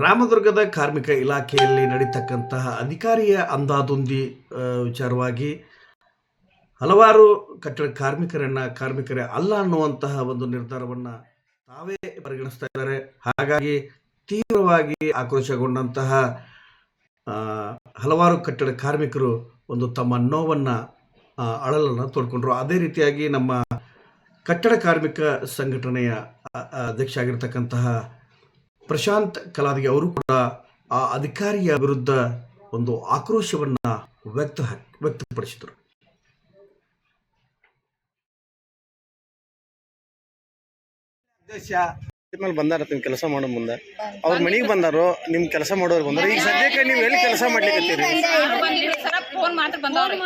ರಾಮದುರ್ಗದ ಕಾರ್ಮಿಕ ಇಲಾಖೆಯಲ್ಲಿ ನಡೀತಕ್ಕಂತಹ ಅಧಿಕಾರಿಯ ಅಂದಾದೊಂದಿ ವಿಚಾರವಾಗಿ ಹಲವಾರು ಕಟ್ಟಡ ಕಾರ್ಮಿಕರನ್ನ, ಕಾರ್ಮಿಕರೇ ಅಲ್ಲ ಅನ್ನುವಂತಹ ಒಂದು ನಿರ್ಧಾರವನ್ನು ತಾವೇ ಪರಿಗಣಿಸ್ತಾ ಇದ್ದಾರೆ. ಹಾಗಾಗಿ ತೀವ್ರವಾಗಿ ಆಕ್ರೋಶಗೊಂಡಂತಹ ಹಲವಾರು ಕಟ್ಟಡ ಕಾರ್ಮಿಕರು ಒಂದು ತಮ್ಮ ನೋವನ್ನು ಅಳಲನ್ನು ತೋಡ್ಕೊಂಡ್ರು. ಅದೇ ರೀತಿಯಾಗಿ ನಮ್ಮ ಕಟ್ಟಡ ಕಾರ್ಮಿಕ ಸಂಘಟನೆಯ ಅಧ್ಯಕ್ಷ ಆಗಿರ್ತಕ್ಕಂತಹ ಪ್ರಶಾಂತ್ ಕಲಾದಿಗೆ ಅವರು ಕೂಡ ಆ ಅಧಿಕಾರಿಯ ವಿರುದ್ಧ ಒಂದು ಆಕ್ರೋಶವನ್ನ ವ್ಯಕ್ತ ವ್ಯಕ್ತಪಡಿಸಿದರು. ಮೇಲೆ ಬಂದಾರ ನೀವು ಕೆಲಸ ಮಾಡೋ ಮುಂದೆ ಅವ್ರ ಮನೆಗೆ ಬಂದಾರೋ ನಿಮ್ ಕೆಲಸ ಮಾಡೋರ್ ಬಂದಾರ ಈಗ ಸದ್ಯಕ್ಕೆ ನೀವು ಎಲ್ಲಿ ಕೆಲಸ ಮಾಡ್ಲಿಕ್ಕೆ ಫೋನ್ ಮಾತ್ರ ಬಂದವ್ರಿ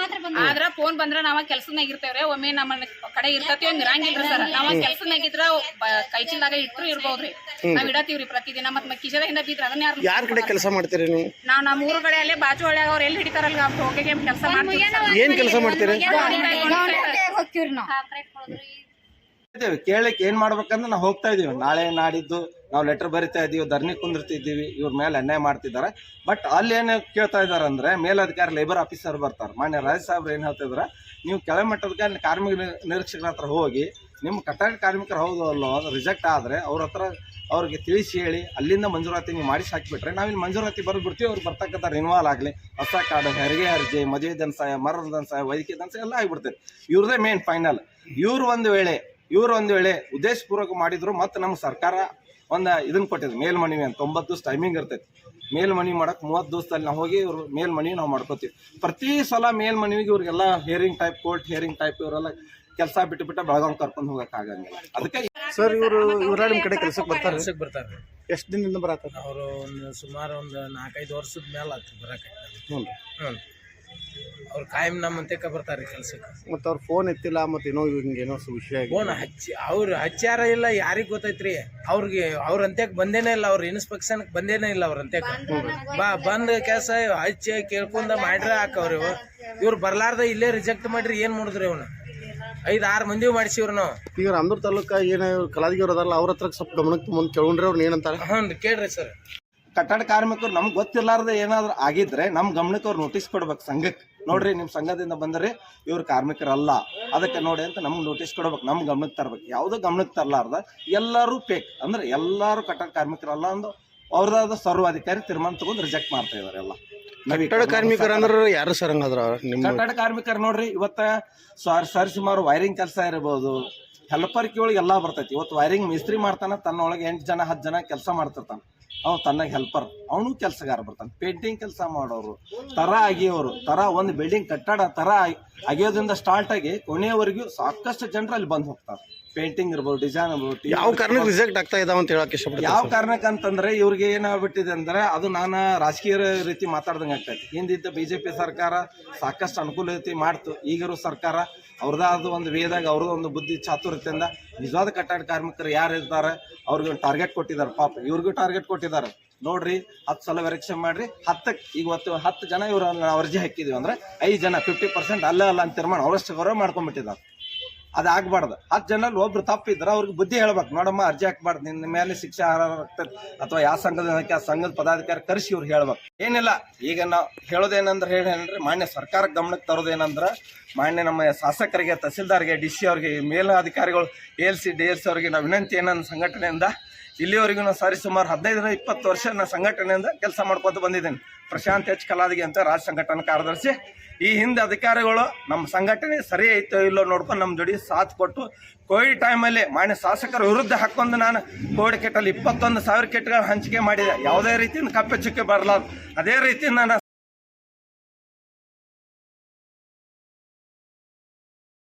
ಆದ್ರ ಫೋನ್ ಬಂದ್ರ ನಾವ ಕೆಲ್ಸನಾಗ ಇರ್ತೇವ್ರಿ ಒಮ್ಮೆ ನಮ್ಮ ಕಡೆ ಇರ್ತತಿ ಇರಂಗಿಲ್ರಿ ಸರ್ ನಾವ ಕೆಲ್ಸನಾಗ ಇದ್ರ ಕೈ ಚೀಲಾಗ ಇಟ್ರು ಇರ್ಬೋದ್ರಿ ನಾವ್ ಇಡತೀವ್ರಿ ಪ್ರತಿದಿನ ಮತ್ ಕಿಶದಿಂದ ಬಿದ್ರ ಅದನ್ನ ಯಾರು ಯಾರ ಕಡೆ ಕೆಲಸ ಮಾಡ್ತೀರಿ ನೀವು ನಾವ್ ನಮ್ಮ ಊರು ಕಡೆ ಅಲ್ಲೇ ಬಾಜು ಹಳ್ಳ್ಯಾಗ ಅವ್ರ ಎಲ್ಲಿ ಹಿಡಿತಾರಲ್ಲ ಹೋಗಿ ಕೆಲಸ ಮಾಡ್ತೀವಿ ಏನ್ ಕೆಲಸ ಮಾಡ್ತೀರಿ ಹೋಗ್ತೀವ್ರಿ ನಾವು ಇದ್ದೇವೆ ಕೇಳಕ್ಕೆ ಏನ್ ಮಾಡ್ಬೇಕಂದ್ರೆ ನಾವು ಹೋಗ್ತಾ ಇದೀವಿ. ನಾಳೆ ನಾಡಿದ್ದು ನಾವು ಲೆಟರ್ ಬರಿತಾ ಇದೀವಿ ಧರಣಿ ಕುಂದಿರ್ತಿದ್ದೀವಿ, ಇವ್ರ ಮೇಲೆ ಅನ್ಯಾಯ ಮಾಡ್ತಿದ್ದಾರೆ. ಬಟ್ ಅಲ್ಲಿ ಏನು ಕೇಳ್ತಾ ಇದಾರೆ ಅಂದ್ರೆ ಮೇಲಧಿಕಾರಿ ಲೇಬರ್ ಆಫೀಸರ್ ಬರ್ತಾರೆ. ಮಾನ್ಯ ರಾಜ್ ಸಾಹೇಬ್ರು ಏನ್ ಹೇಳ್ತಿದ್ರ ನೀವು ಕೆಳಮಟ್ಟದ ಕಾರ್ಮಿಕ ನಿರೀಕ್ಷಕರ ಹತ್ರ ಹೋಗಿ, ನಿಮ್ಮ ಕಟ್ಟಡ ಕಾರ್ಮಿಕರು ಹೌದು ಅಲ್ಲೋ ಅದು ರಿಜೆಕ್ಟ್ ಆದ್ರೆ ಅವ್ರ ಹತ್ರ ಅವ್ರಿಗೆ ತಿಳಿಸಿ ಹೇಳಿ, ಅಲ್ಲಿಂದ ಮಂಜೂರಾತಿ ನೀವು ಮಾಡಿಸಿ ಹಾಕಿಬಿಟ್ರೆ ನಾವಿಲ್ಲಿ ಮಂಜೂರಾತಿ ಬರೆದು ಬಿಡ್ತೀವಿ ಅವ್ರು ಬರ್ತಕ್ಕಂಥ ರಿನ್ವಾಲ್ ಆಗಲಿ. ಹೊಸ ಕಾರ್ಡ್ ಹೆರಿಗೆ, ಅರ್ಜಿ, ಮದುವೆ ದನ್ಸಾಯ ಮರದ ದನ್ಸಾಯ ವೈದ್ಯಕೀಯ ಧನಸಹಾಯ ಎಲ್ಲ ಆಗಿಬಿಡ್ತೈತೆ ಇವ್ರದೇ ಮೇನ್ ಫೈನಲ್ ಇವ್ರು ಒಂದು ವೇಳೆ ಇವ್ರು ಒಂದು ವೇಳೆ ಉದ್ದೇಶಪೂರ್ವಕ ಮಾಡಿದ್ರು ಮತ್ತೆ ನಮ್ಮ ಸರ್ಕಾರ ಒಂದು ಇದನ್ನ ಕೊಟ್ಟಿದ್ರು ಮೇಲ್ಮನವಿ ಅಂತ ಒಂಬತ್ತು ದಿವಸ ಟೈಮಿಂಗ್ ಇರ್ತೈತಿ. ಮೇಲ್ಮನವಿ ಮಾಡಕ್ ಮೂವತ್ತು ದಿವಸದಲ್ಲಿ ನಾವು ಹೋಗಿ ಇವರು ಮೇಲ್ಮನವಿ ನಾವು ಮಾಡ್ಕೋತೀವಿ. ಪ್ರತಿ ಸಲ ಮೇಲ್ಮನವಿಗೆ ಇವ್ರಿಗೆಲ್ಲ hearing type court hearing type ಇವರೆಲ್ಲ ಕೆಲಸ ಬಿಟ್ಟು ಬಿಟ್ಟು ಬೆಳಗಾವ್ ಕರ್ಕೊಂಡು ಹೋಗಕ್ ಆಗಂಗಿಲ್ಲ. ಅದಕ್ಕೆ ಸರ್ ಇವರು ಇವರ ನಿಮ್ಮ ಕಡೆ ಕೆಲಸಕ್ಕೆ ಬರ್ತಾರೆ? ಕೆಲಸಕ್ಕೆ ಬರ್ತಾರೆ. ಎಷ್ಟು ದಿನದಿಂದ ಬರತ್ತ ಅವರು ಒಂದು ಸುಮಾರು ಒಂದು ನಾಲ್ಕೈದು ವರ್ಷದ ಮೇಲೆ ಆಗ್ತದೆ ಬರಕ್ಕೆ ಹ್ಞೂ ಹ್ಞೂ ಅವ್ರು ಕಾಯಂ ನಮ್ಮಂತೆ ಬರ್ತಾರೆ ಕೆಲಸಕ್ಕೆ. ಮತ್ತೆ ಅವ್ರು ಫೋನ್ ಎತ್ತಿಲ್ಲ ಮತ್ತೆ ಏನೋ ಹಿಂಗೆ ಏನೋ ಸು- ವಿಷಯ. ಫೋನ್ ಹಚ್ಚಿ ಅವ್ರು ಹಚ್ಚಾರ ಇಲ್ಲ ಯಾರಿಗೆ ಗೊತ್ತೈತ್ರಿ? ಅವ್ರಿಗೆ ಅವ್ರ ಅಂತ್ಯಕ್ ಬಂದೇನೇ ಇಲ್ಲ ಅವ್ರ ಇನ್ಸ್ಪೆಕ್ಷನ್ ಬಂದೇನೇ ಇಲ್ಲ ಅವ್ರ ಅಂತ್ಯಕ್. ಬಾ ಬಂದ ಕೆಲಸ ಹಚ್ಚಿ ಕೇಳ್ಕೊಂಡ ಮಾಡ್ರೆ ಹಾಕವ್ರಿ ಇವು. ಇವ್ರು ಬರ್ಲಾರ್ದ ಇಲ್ಲೇ ರಿಜೆಕ್ಟ್ ಮಾಡ್ರಿ ಏನು ಮಾಡಿದ್ರಿ ಅವನು? ಐದು ಆರು ಮಂದಿ ಮಾಡಿಸಿವ್ರು ನಾವು. ಈಗ ಅಂದ್ರ ತಾಲೂಕ ಏನ ಕಲಾದಿಗೆ ಅದಲ್ಲ ಅವ್ರ ಹತ್ರ ಸ್ವಲ್ಪ ಗಮನಕ್ಕೆ ಮುಂದೆ ಕೇಳ್ಕೊಂಡ್ರೆ ಅವ್ರು ಏನಂತಾರೆ ಹ್ಞೂ ಕೇಳ್ರಿ ಸರ್. ಕಟ್ಟಡ ಕಾರ್ಮಿಕರು ನಮ್ಗೆ ಗೊತ್ತಿರ್ಲಾರ್ದೆ ಏನಾದರೂ ಆಗಿದ್ರೆ ನಮ್ಮ ಗಮನಕ್ಕೆ ಅವ್ರು ನೋಟಿಸ್ ಕೊಡ್ಬೇಕು ಸಂಘಕ್ಕೆ. ನೋಡ್ರಿ ನಿಮ್ಮ ಸಂಘದಿಂದ ಬಂದರೆ ಇವ್ರು ಕಾರ್ಮಿಕರಲ್ಲ. ಅದಕ್ಕೆ ನೋಡಿ ಅಂತ ನಮ್ಗೆ ನೋಟಿಸ್ ಕೊಡ್ಬೇಕು ನಮ್ಮ ಗಮನಕ್ಕೆ ತರ್ಬೇಕು. ಯಾವುದೋ ಗಮನಕ್ಕೆ ತರಲಾರ್ದ ಎಲ್ಲರೂ ಪೇಕ್ ಅಂದ್ರೆ ಎಲ್ಲರೂ ಕಟ್ಟಡ ಕಾರ್ಮಿಕರಲ್ಲ ಅಂದು ಅವ್ರದಾದ ಸರ್ವಾಧಿಕಾರಿ ತೀರ್ಮಾನ ತಗೊಂಡು ರಿಜೆಕ್ಟ್ ಮಾಡ್ತಾ ಇದಾರೆ ಎಲ್ಲ. ಕಟ್ಟಡ ಕಾರ್ಮಿಕರು ಅಂದ್ರೆ ಯಾರು ಸರ್ ಹಂಗಾದ್ರ ಕಟ್ಟಡ ಕಾರ್ಮಿಕರು ನೋಡ್ರಿ ಇವತ್ತ ಸಾರ್ ಸರಿ ಸುಮಾರು ವೈರಿಂಗ್ ಕೆಲಸ ಇರಬಹುದು ಹೆಲ್ಪರ್ ಒಳಗೆ ಎಲ್ಲ ಬರ್ತೈತಿ. ಇವತ್ತು ವೈರಿಂಗ್ ಮಿಸ್ತ್ರಿ ಮಾಡ್ತಾನ ತನ್ನೊಳಗೆ ಎಂಟು ಜನ ಹತ್ತು ಜನ ಕೆಲಸ ಮಾಡ್ತಿರ್ತಾನ. ಅವ್ನು ತನ್ನ ಹೆಲ್ಪರ್ ಅವನು ಕೆಲಸಗಾರ ಬರ್ತಾನೆ. ಪೇಂಟಿಂಗ್ ಕೆಲಸ ಮಾಡೋರು. ತರ ಆಗಿಯವರು. ತರ ಒಂದು ಬಿಲ್ಡಿಂಗ್ ಕಟ್ಟಡ ತರ ಅಗಿಯೋದ್ರಿಂದ ಸ್ಟಾರ್ಟ್ ಆಗಿ ಕೊನೆಯವರೆಗೂ ಸಾಕಷ್ಟು ಜನರು ಅಲ್ಲಿ ಬಂದು ಹೋಗ್ತಾರೆ. ಪೇಂಟಿಂಗ್ ಇರ್ಬೋದು ಡಿಸೈನ್ ಇರ್ಬೋದು ಯಾವ ಕಾರಣಕ್ಕೆ ರಿಜೆಕ್ಟ್ ಆಗ್ತಾ ಇದಾವ ಅಂತ ಹೇಳಕ್ ಇಷ್ಟಪಡ್ತೀನಿ ಯಾವ ಕಾರಣಕ್ಕೆ ಅಂತಂದ್ರೆ ಇವ್ರಿಗೆ ಏನಾಗ್ಬಿಟ್ಟಿದೆ ಅಂದ್ರೆ ಅದು ನಾನು ರಾಜಕೀಯ ರೀತಿ ಮಾತಾಡ್ದಂಗೆ ಆಗ್ತೈತಿ ಹಿಂದಿದ್ದ ಬಿಜೆಪಿ ಸರ್ಕಾರ ಸಾಕಷ್ಟು ಅನುಕೂಲತೆ ಮಾಡ್ತು. ಈಗಿರೋ ಸರ್ಕಾರ ಅವ್ರದ್ದಾದ ಒಂದು ವೇದಾಗ ಅವ್ರದ್ದು ಒಂದು ಬುದ್ಧಿ ಚಾತುರ್ಯದಿಂದ ನಿಜವಾದ ಕಟ್ಟಡ ಕಾರ್ಮಿಕರು ಯಾರು ಇರ್ತಾರೆ ಅವ್ರಿಗೆ ಒಂದು ಟಾರ್ಗೆಟ್ ಕೊಟ್ಟಿದ್ದಾರೆ ಪಾಪ. ಇವ್ರಿಗೂ ಟಾರ್ಗೆಟ್ ಕೊಟ್ಟಿದ್ದಾರೆ. ನೋಡ್ರಿ, ಹತ್ತು ಸಲ ಪರೀಕ್ಷೆ ಮಾಡ್ರಿ ಹತ್ತಕ್ಕೆ ಇವತ್ತು ಹತ್ತು ಜನ ಇವ್ರ ಅರ್ಜಿ ಹಾಕಿದೀವಿ ಅಂದ್ರೆ ಐದು ಜನ ಫಿಫ್ಟಿ ಪರ್ಸೆಂಟ್ ಅಲ್ಲ ಅಲ್ಲ ಅಂತ ತೀರ್ಮಾನ ಅವರಷ್ಟು ಗೌರವ ಮಾಡ್ಕೊಂಡ್ಬಿಟ್ಟಿದ್ದಾರೆ. ಅದು ಆಗ್ಬಾರ್ದು. ಹತ್ತು ಜನಲ್ಲಿ ಒಬ್ರು ತಪ್ಪಿದ್ರೆ ಅವ್ರಿಗೆ ಬುದ್ಧಿ ಹೇಳ್ಬೇಕು, ನೋಡಮ್ಮ, ಅರ್ಜಿ ಹಾಕ್ಬಾರ್ದು, ನಿನ್ನ ಮೇಲೆ ಶಿಕ್ಷೆ ಆಗ್ತದೆ, ಅಥವಾ ಯಾವ ಸಂಘದ ಸಂಘದ ಪದಾಧಿಕಾರಿ ಕರೆಸಿ ಇವ್ರು ಹೇಳ್ಬೇಕು. ಏನಿಲ್ಲ, ಈಗ ನಾವು ಹೇಳೋದೇನಂದ್ರೆ ಹೇಳಿ ಮಾನ್ಯ ಸರ್ಕಾರ ಗಮನಕ್ಕೆ ತರೋದೇನಂದ್ರೆ ಮಾನ್ಯ ನಮ್ಮ ಶಾಸಕರಿಗೆ, ತಹಸೀಲ್ದಾರ್ಗೆ ಡಿ ಸಿ ಅವ್ರಿಗೆ, ಮೇಲಾಧಿಕಾರಿಗಳು L C D L C ಅವ್ರಿಗೆ ನಾವು ವಿನಂತಿ ಏನಂದ್ರೆ ಸಂಘಟನೆಯಿಂದ ಇಲ್ಲಿವರೆಗೂ ನಾನು ಸರಿ ಸುಮಾರು ಹದಿನೈದರಿಂದ ಇಪ್ಪತ್ತು ವರ್ಷ ನಾನು ಸಂಘಟನೆಯಿಂದ ಕೆಲಸ ಮಾಡ್ಕೊತ ಬಂದಿದ್ದೀನಿ. ಪ್ರಶಾಂತ್ ಎಚ್ ಕಲಾದಿಗೆ ಅಂತ ರಾಜ್ಯ ಸಂಘಟನಾ ಕಾರ್ಯದರ್ಶಿ. ಈ ಹಿಂದೆ ಅಧಿಕಾರಿಗಳು ನಮ್ಮ ಸಂಘಟನೆ ಸರಿ ಐತೋ ಇಲ್ಲೋ ನೋಡ್ಕೊಂಡು ನಮ್ಮ ಜೋಡಿ ಸಾಥ್ ಕೊಟ್ಟು ಕೋವಿಡ್ ಟೈಮಲ್ಲಿ ಮಾನ್ಯ ಶಾಸಕರ ವಿರುದ್ಧ ಹಾಕೊಂಡು ನಾನು ಕೋವಿಡ್ ಕೆಟ್ಟಲ್ಲಿ ಇಪ್ಪತ್ತೊಂದು ಸಾವಿರ ಕೆಟ್ಟಗಳು ಹಂಚಿಕೆ ಮಾಡಿದೆ. ಯಾವುದೇ ರೀತಿಯಿಂದ ಕಪ್ಪೆ ಚುಕ್ಕೆ ಬರಲಾರ್ದು. ಅದೇ ರೀತಿ ನಾನು